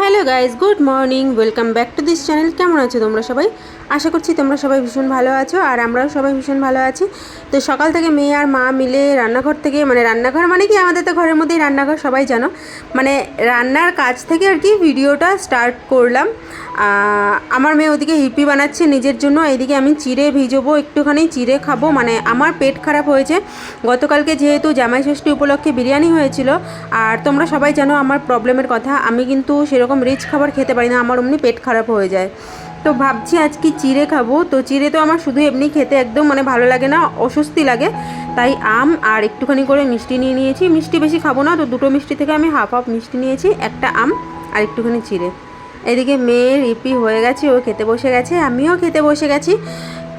Hello guys good morning, welcome back to this channel. কেমন আছো তোমরা সবাই? আশা করছি তোমরা সবাই ভীষণ ভালো আছো আর আমরাও সবাই ভীষণ ভালো আছি। তো সকাল থেকে মেয়ে আর মা মিলে রান্নাঘর থেকে মানে রান্নাঘর মানে কি আমাদের তো ঘরের মধ্যেই রান্নাঘর, সবাই জানো। মানে রান্নার কাজ থেকে আর কি ভিডিওটা স্টার্ট করলাম। আমার মেয়ে ওদিকে হিপি বানাচ্ছে নিজের জন্য, এইদিকে আমি চিড়ে ভিজবো, একটুখানি চিড়ে খাব। মানে আমার পেট খারাপ হয়েছে। গতকালকে যেহেতু জামাই ষষ্ঠী উপলক্ষে বিরিয়ানি হয়েছিল, আর তোমরা সবাই জানো আমার প্রবলেমের কথা। আমি কিন্তু সেরকম রিচ খাবার খেতে পারি না, আমার অমনি পেট খারাপ হয়ে যায়। তো ভাবছি আজকে চিড়ে খাব। তো চিড়ে তো আমার শুধু এমনি খেতে একদম মানে ভালো লাগে না, অস্বস্তি লাগে। তাই আম আর একটুখানি করে মিষ্টি নিয়ে নিয়েছি। মিষ্টি বেশি খাব না, তো দুটো মিষ্টি থেকে আমি হাফ হাফ মিষ্টি নিয়েছি, একটা আম আর একটুখানি চিড়ে। এদিকে মেয়ের রিপি হয়ে গেছে, ও খেতে বসে গেছে, আমিও খেতে বসে গেছি।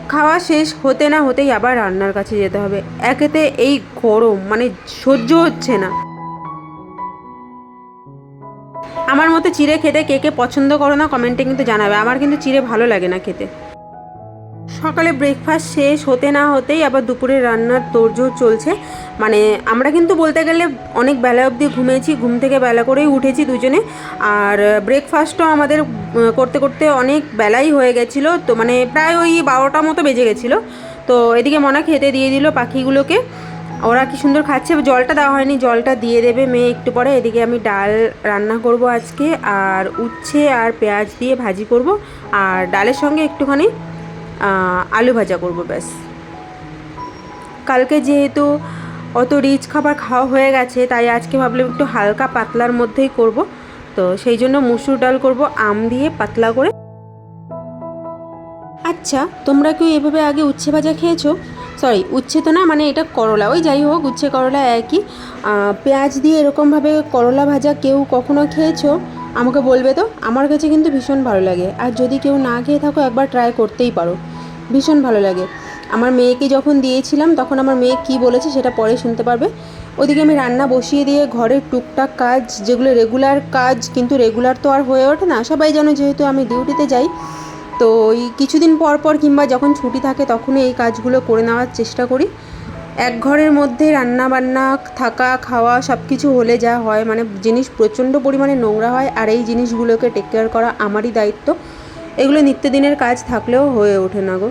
খাওয়া শেষ, হতে না হতেই আবার রান্নার কাছে যেতে হবে। একেতে এই গরম মানে সহ্য হচ্ছে না। আমার মতো চিড়ে খেতে কে কে পছন্দ করো না কমেন্টে কিন্তু জানাবে। আমার কিন্তু চিড়ে ভালো লাগে না খেতে। সকালে ব্রেকফাস্ট শেষ হতে না হতেই আবার দুপুরে রান্নার তোড়জোড় চলছে। মানে আমরা কিন্তু বলতে গেলে অনেক বেলা অবধি ঘুমিয়েছি ঘুম থেকে বেলা করেই উঠেছি দুজনে। আর ব্রেকফাস্টও আমাদের করতে করতে অনেক বেলাই হয়ে গেছিল। তো মানে প্রায় ওই বারোটা মতো বেজে গেছিল। তো এদিকে মনা খেতে দিয়ে দিল পাখিগুলোকে। ওরা কি সুন্দর খাচ্ছে? জলটা দেওয়া হয়নি, জলটা দিয়ে দেবে মেয়ে একটু পরে। এদিকে আমি ডাল রান্না করব আজকে, আর উচ্ছে আর পেঁয়াজ দিয়ে ভাজি করব। আর ডালের সঙ্গে একটুখানি আলু ভাজা করব ব্যাস। কালকে যেহেতু অত রিচ খাবার খাওয়া হয়ে গেছে, তাই আজকে ভাবলাম একটু হালকা পাতলার মধ্যেই করব। তো সেই জন্য মুসুর ডাল করব, আম দিয়ে পাতলা করে। আচ্ছা তোমরা কেউ এভাবে আগে উচ্ছে ভাজা খেয়েছো? সরি উচ্ছে তো না মানে এটা করলা। ওই যাই হোক, উচ্ছে করলা একই। পেঁয়াজ দিয়ে এরকমভাবে করলা ভাজা কেউ কখনো খেয়েছো? আমাকে বলবে তো? আমার কাছে কিন্তু ভীষণ ভালো লাগে। আর যদি কেউ না খেয়ে থাকো, একবার ট্রাই করতেই পারো। ভীষণ ভালো লাগে। আমার মেয়েকে যখন দিয়েছিলাম, তখন আমার মেয়ে কি বলেছে সেটা পরে শুনতে পারবে। ওদিকে আমি রান্না বসিয়ে দিয়ে ঘরের টুকটাক কাজ, যেগুলো রেগুলার কাজ, কিন্তু রেগুলার তো আর হয়ে ওঠে না। সবাই জানো যেহেতু আমি ডিউটিতে যাই তো ওই কিছুদিন পর পর কিংবা যখন ছুটি থাকে তখনই এই কাজগুলো করে নেওয়ার চেষ্টা করি। এক ঘরের মধ্যে রান্না বান্না থাকা, খাওয়া সব কিছু হলে যা হয় মানে জিনিস প্রচণ্ড পরিমাণে নোংরা হয় আর এই জিনিসগুলোকে টেক কেয়ার করা আমারই দায়িত্ব। এগুলো নিত্যদিনের কাজ থাকলেও হয়ে ওঠে না গো।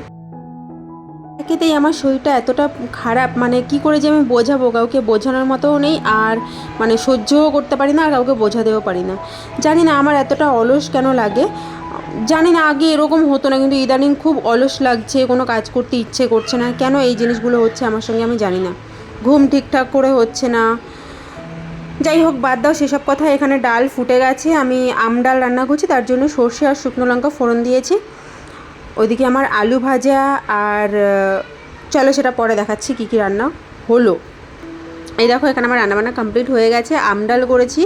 একেতেই আমার শরীরটা এতটা খারাপ মানে কি করে যে আমি বোঝাবো? কাউকে বোঝানোর মতোও নেই আর মানে সহ্যও করতে পারি না আর কাউকে বোঝাতেও পারি না। জানি না আমার এতটা অলস কেন লাগে। জানি না আগে এরকম হতো না, কিন্তু ইদানিং খুব অলস লাগছে, কোনো কাজ করতে ইচ্ছে করছে না। কেন এই জিনিসগুলো হচ্ছে আমার সঙ্গে আমি জানি না। ঘুম ঠিকঠাক করে হচ্ছে না। যাই হোক, বাদ দাও সেসব কথা। এখানে ডাল ফুটে গেছে, আমি আম ডাল রান্না করছি, তার জন্য সর্ষে আর শুকনো লঙ্কা ফোড়ন দিয়েছি। ওইদিকে আমার আলু ভাজা আর চলো সেটা পরে দেখাচ্ছি কী কী রান্না হলো। এই দেখো এখানে আমার রান্নাবান্না কমপ্লিট হয়ে গেছে। আমডাল করেছি।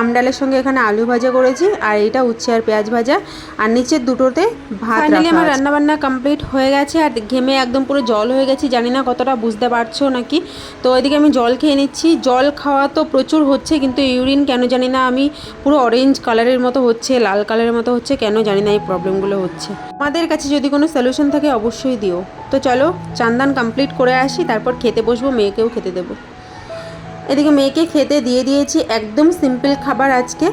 আমডালের সঙ্গে এখানে আলু ভাজা করেছি আর এইটা উচ্ছে আর পেঁয়াজ ভাজা। আর নিচের দুটোতে ভাত ফাইনালি আমার রান্নাবান্না কমপ্লিট হয়ে গেছে আর ঘেমে একদম পুরো জল হয়ে গেছি জানি না কতটা বুঝতে পারছ নাকি। তো ওইদিকে আমি জল খেয়ে নিচ্ছি। জল খাওয়া তো প্রচুর হচ্ছে কিন্তু ইউরিন কেন জানি না আমি পুরো অরেঞ্জ কালারের মতো হচ্ছে লাল কালারের মতো হচ্ছে কেন জানি না এই প্রবলেমগুলো হচ্ছে। আমাদের কাছে যদি কোনো সলিউশন থাকে অবশ্যই দিও। তো চলো চান্দান কমপ্লিট করে আসি তারপর খেতে বসবো মেয়েকেও খেতে দেবো। এদিকে মেয়েকে খেতে দিয়ে দিয়েছি একদম সিম্পল খাবার আজকে।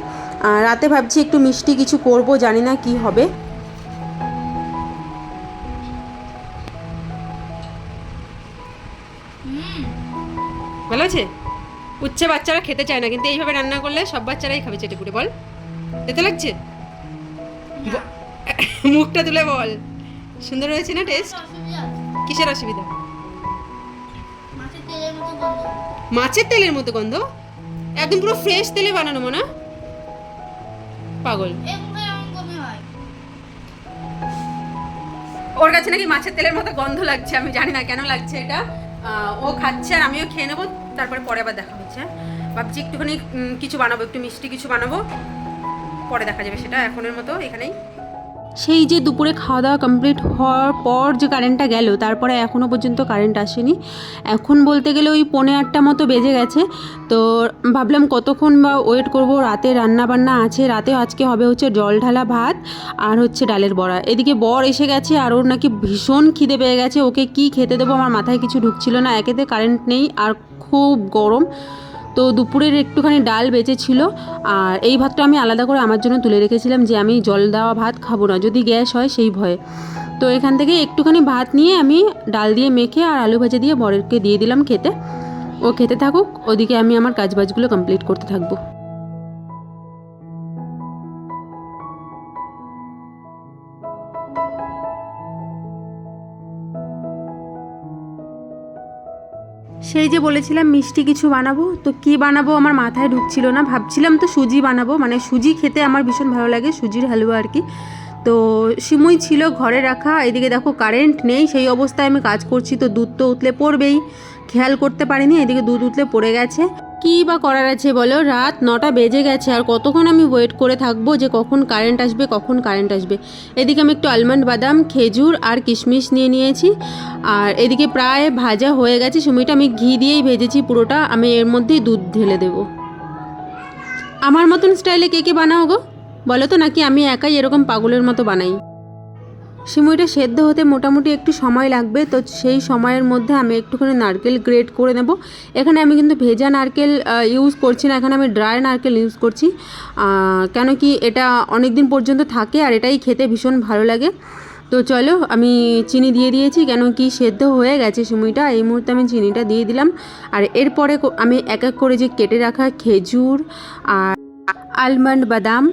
আর রাতে ভাবছি একটু মিষ্টি কিছু করব জানি না কি হবে। ভালো আছে? উচ্ছে বাচ্চারা খেতে চায় না কিন্তু এইভাবে রান্না করলে সব বাচ্চারাই খাবে চেটে পুটে বল। খেতে লাগছে? মুখটা তুলে বল। সুন্দর হয়েছে না টেস্ট কিসের অসুবিধা? মাছের তেলের মতো গন্ধ? একদম পুরো ফ্রেশ তেলে বানানো, মনে। পাগল। ওর কাছে নাকি মাছের তেলের মতো গন্ধ লাগছে, আমি জানি না কেন লাগছে এটা। ও খাচ্ছে আর আমিও খেয়ে নেব, তারপরে পরে আবার দেখা হচ্ছে। ভাবছি একটুখানি কিছু বানাবো, একটু মিষ্টি কিছু বানাবো। পরে দেখা যাবে সেটা এখনের মতো, এখানেই। সেই যে দুপুরে খাওয়া দাওয়া কমপ্লিট হওয়ার পর যে কারেন্টটা গেল, তারপরে এখনও পর্যন্ত কারেন্ট আসেনি। এখন বলতে গেলে ওই পৌনে আটটা মতো বেজে গেছে। তো ভাবলাম কতক্ষণ বা ওয়েট করব? রাতে রান্না বান্না আছে। রাতেও আজকে হবে হচ্ছে জল ঢালা ভাত আর হচ্ছে ডালের বড়া। এদিকে বর এসে গেছে আর ওর নাকি ভীষণ খিদে পেয়ে গেছে। ওকে কি খেতে দেবো আমার মাথায় কিছু ঢুকছিল না। একেতে কারেন্ট নেই আর খুব গরম। তো দুপুরের একটুখানি ডাল বেঁচেছিল আর এই ভাতটা আমি আলাদা করে আমার জন্য তুলে রেখেছিলাম যে আমি জল দেওয়া ভাত খাব না, যদি গ্যাস হয় সেই ভয়ে। তো এখান থেকে একটুখানি ভাত নিয়ে আমি ডাল দিয়ে মেখে আর আলু ভাজা দিয়ে বরেরকে দিয়ে দিলাম খেতে। ও খেতে থাকুক, ওদিকে আমি আমার কাজবাজগুলো কমপ্লিট করতে থাকব। সেই যে বলেছিলাম মিষ্টি কিছু বানাবো, তো কি বানাবো আমার মাথায় ঢুকছিল না। ভাবছিলাম তো সুজি বানাবো মানে সুজি খেতে আমার ভীষণ ভালো লাগে, সুজির হালুয়া আর কি। তো সিমুই ছিল ঘরে রাখা, এদিকে দেখো কারেন্ট নেই, সেই অবস্থায় আমি কাজ করছি, তো দুধ তো উতলে পড়বেই। খেয়াল করতে পারিনি, এদিকে দুধ উতলে পড়ে গেছে। কী বা করার আছে বলো? রাত নটা বেজে গেছে আর কতক্ষণ আমি ওয়েট করে থাকব যে কখন কারেন্ট আসবে, কখন কারেন্ট আসবে? এদিকে আমি একটু আলমন্ড বাদাম, খেজুর আর কিশমিশ নিয়ে নিয়েছি। আর এদিকে প্রায় ভাজা হয়ে গেছে সময়টা আমি ঘি দিয়েই ভেজেছি পুরোটা, আমি এর মধ্যেই দুধ ঢেলে দেবো। আমার মতন স্টাইলে কে কে বানাও গো? বলো তো নাকি আমি একাই এরকম পাগলের মতো বানাই? সিমুইটা সেদ্ধ হতে মোটামুটি একটু সময় লাগবে, তো সেই সময়ের মধ্যে আমি একটুখানি নারকেল গ্রেট করে নেব। এখানে আমি কিন্তু ভেজা নারকেল ইউজ করছি না, এখানে আমি ড্রাই নারকেল ইউজ করছি। কেন কি এটা অনেক দিন পর্যন্ত থাকে আর এটাই খেতে ভীষণ ভালো লাগে। তো চলো, আমি চিনি দিয়ে দিয়েছি, কেন কি সেদ্ধ হয়ে গেছে সিমুইটা এই মুহূর্তে আমি চিনিটা দিয়ে দিলাম। আর এরপরে আমি এক এক করে যে কেটে রাখা খেজুর আর আলমন্ড বাদাম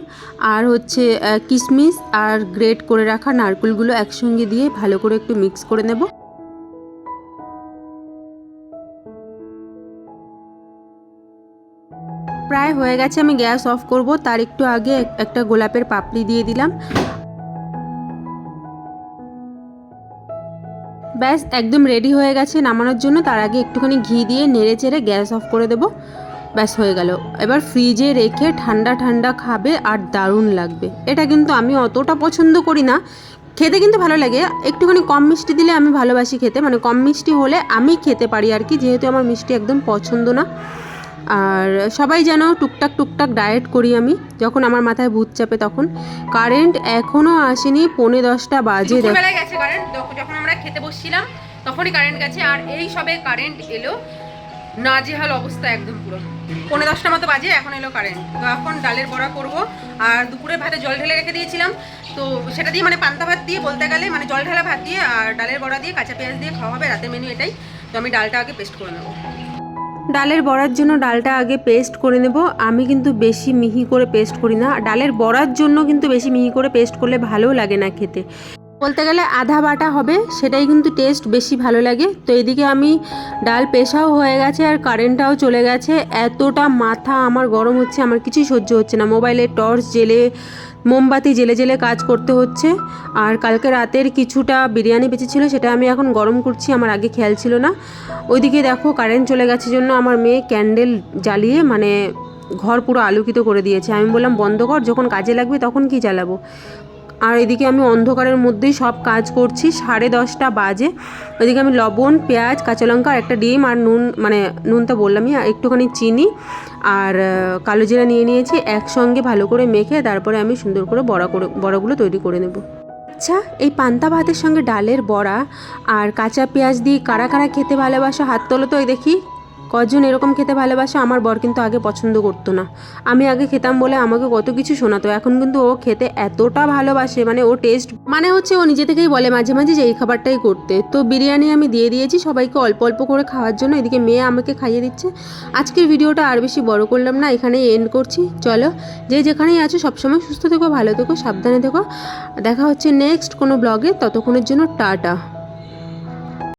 আর হচ্ছে কিশমিশ আর গ্রেট করে রাখা নারকেলগুলো একসঙ্গে দিয়ে ভালো করে একটু মিক্স করে নেব। প্রায় হয়ে গেছে, আমি গ্যাস অফ করব। তার একটু আগে একটা গোলাপের পাপড়ি দিয়ে দিলাম। ব্যাস, একদম রেডি হয়ে গেছে নামানোর জন্য। তার আগে একটুখানি ঘি দিয়ে নেড়ে চেড়ে গ্যাস অফ করে দেবো। ব্যাস হয়ে গেল। এবার ফ্রিজে রেখে ঠান্ডা ঠান্ডা খাবে আর দারুণ লাগবে। এটা কিন্তু আমি অতটা পছন্দ করি না। খেতে কিন্তু ভালো লাগে। একটুখানি কম মিষ্টি দিলে আমি ভালোবাসি খেতে। মানে কম মিষ্টি হলে আমি খেতে পারি আর কি, যেহেতু আমার মিষ্টি একদম পছন্দ না। আর সবাই যেন টুকটাক টুকটাক ডায়েট করি আমি, যখন আমার মাথায় ভূত চাপে তখন। কারেন্ট এখনও আসেনি, পৌনে দশটা বাজে গেছে কারেন্ট যখন আমরা খেতে বসছিলাম, তখনই কারেন্ট গেছে। আর এই সবে কারেন্ট এলো। নাজেহাল অবস্থা একদম পুরো। পনেরো দশটা মতো বাজে, এখন এলো কারেন্ট তো এখন ডালের বড়া করব। আর দুপুরে ভাতে জল ঢেলে রেখে দিয়েছিলাম। তো সেটা দিয়ে মানে পান্তা ভাত দিয়ে বলতে গেলে মানে জল ঢালা ভাত দিয়ে আর ডালের বড়া দিয়ে কাঁচা পেঁয়াজ দিয়ে খাওয়া হবে, রাতের মেনু এটাই। তো আমি ডালটা আগে পেস্ট করে নেব। ডালের বড়ার জন্য ডালটা আগে পেস্ট করে নেব। আমি কিন্তু বেশি মিহি করে পেস্ট করি না। ডালের বড়ার জন্য কিন্তু বেশি মিহি করে পেস্ট করলে ভালোও লাগে না খেতে। বলতে গেলে আধা বাটা হবে, সেটাই কিন্তু টেস্ট বেশি ভালো লাগে। তো এদিকে আমি ডাল পেশাও হয়ে গেছে আর কারেন্টটাও চলে গেছে। এতটা মাথা আমার গরম হচ্ছে, আমার কিছুই সহ্য হচ্ছে না। মোবাইলে টর্চ জেলে, মোমবাতি জেলে জেলে কাজ করতে হচ্ছে। আর কালকে রাতের কিছুটা বিরিয়ানি বেঁচেছিল সেটা আমি এখন গরম করছি, আমার আগে খেয়াল ছিল না। ওইদিকে দেখো কারেন্ট চলে গেছে জন্য আমার মেয়ে ক্যান্ডেল জ্বালিয়ে মানে ঘর পুরো আলোকিত করে দিয়েছে। আমি বললাম, বন্ধ কর, যখন কাজে লাগবে তখন কি জ্বালাবো? আর এদিকে আমি অন্ধকারের মধ্যেই সব কাজ করছি। সাড়ে দশটা বাজে। ওইদিকে আমি লবণ, পেঁয়াজ, কাঁচা লঙ্কা, একটা ডিম আর নুন মানে নুন তো বললামই একটুখানি চিনি আর কালো জিরা নিয়ে নিয়েছি, একসঙ্গে ভালো করে মেখে তারপরে আমি সুন্দর করে বড়া করে, বড়াগুলো তৈরি করে নেব। আচ্ছা এই পান্তা ভাতের সঙ্গে ডালের বড়া আর কাঁচা পেঁয়াজ দিয়ে কারা কারা খেতে ভালোবাসো? হাত তোলো তো ওই দেখি। কজন এরকম খেতে ভালোবাসে আমার বর কিন্তু আগে পছন্দ করতো না। আমি আগে খেতাম বলে আমাকে কত কিছু শোনাতো। এখন কিন্তু ও খেতে এতটা ভালোবাসে মানে ও টেস্ট মানে হচ্ছে ও নিজে থেকেই বলে মাঝে মাঝে যে এই খাবারটাই করতে। তো বিরিয়ানি আমি দিয়ে দিয়েছি সবাইকে অল্প অল্প করে খাওয়ার জন্য। এদিকে মেয়ে আমাকে খাইয়ে দিচ্ছে। আজকের ভিডিওটা আর বেশি বড় করলাম না, এখানেই এন্ড করছি। চলো, যে যেখানেই আছো সবসময় সুস্থ থেকো, ভালো থেকো, সাবধানে থেকো। দেখা হচ্ছে নেক্সট কোনো ব্লগে ততক্ষণের জন্য টাটা।